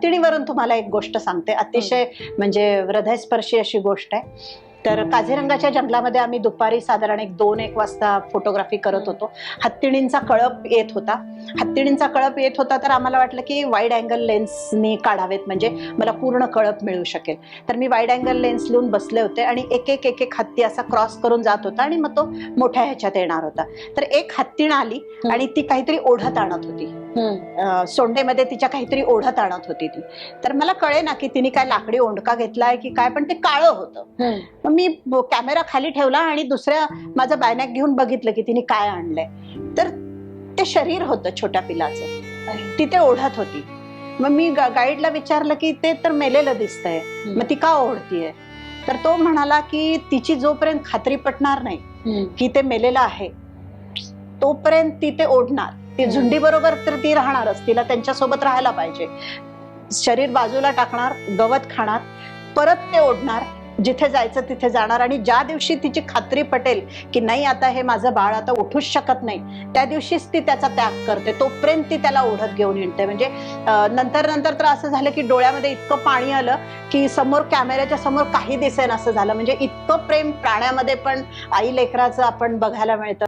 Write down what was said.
हत्तीणीवरून तुम्हाला एक गोष्ट सांगते. अतिशय म्हणजे हृदयस्पर्शी अशी गोष्ट आहे. तर काझीरंगाच्या जंगलामध्ये आम्ही दुपारी साधारण एक दोन एक वाजता फोटोग्राफी करत होतो. हत्तीणींचा कळप येत होता. हत्तीणींचा कळप येत होता तर आम्हाला वाटलं की वाईड अँगल लेन्सनी काढावेत. म्हणजे मला पूर्ण कळप मिळू शकेल. तर मी वाईड अँगल लेन्स लिहून बसले होते आणि एक एक एक एक हत्ती असा क्रॉस करून जात होता आणि मग तो मोठ्या ह्याच्यात येणार होता. तर एक हत्तीण आली आणि ती काहीतरी ओढत आणत होती. सोंडेमध्ये तिच्या काहीतरी ओढत आणत होती ती. तर मला कळे ना की तिने काय लाकडी ओंडका घेतलाय की काय पण ते काळं होतं. मग मी कॅमेरा खाली ठेवला आणि दुसऱ्या माझं बॅनॅक घेऊन बघितलं की तिने काय आणलंय. तर ते शरीर होतं छोट्या पिलाचं. ती ते ओढत होती. मग मी गाईडला विचारलं की ते तर मेलेलं दिसतंय. मग ती का ओढतीये? तर तो म्हणाला की तिची जोपर्यंत खात्री पटणार नाही की ते मेलेलं आहे तोपर्यंत ती ते ओढणार. ती झुंडी बरोबर तर ती राहणारच तिला त्यांच्यासोबत राहायला पाहिजे. शरीर बाजूला टाकणार गवत खाणार परत ते ओढणार जिथे जायचं तिथे जाणार आणि ज्या दिवशी तिची खात्री पटेल की नाही आता हे माझं बाळ आता उठूच शकत नाही त्या दिवशीच ती त्याचा त्याग करते. तोपर्यंत ती त्याला ओढत घेऊन येते. म्हणजे नंतर नंतर तर असं झालं की डोळ्यामध्ये इतकं पाणी आलं की समोर कॅमेऱ्याच्या समोर काही दिसेन असं झालं. म्हणजे इतकं प्रेम प्राण्यामध्ये पण आई लेकराचं आपण बघायला मिळतं.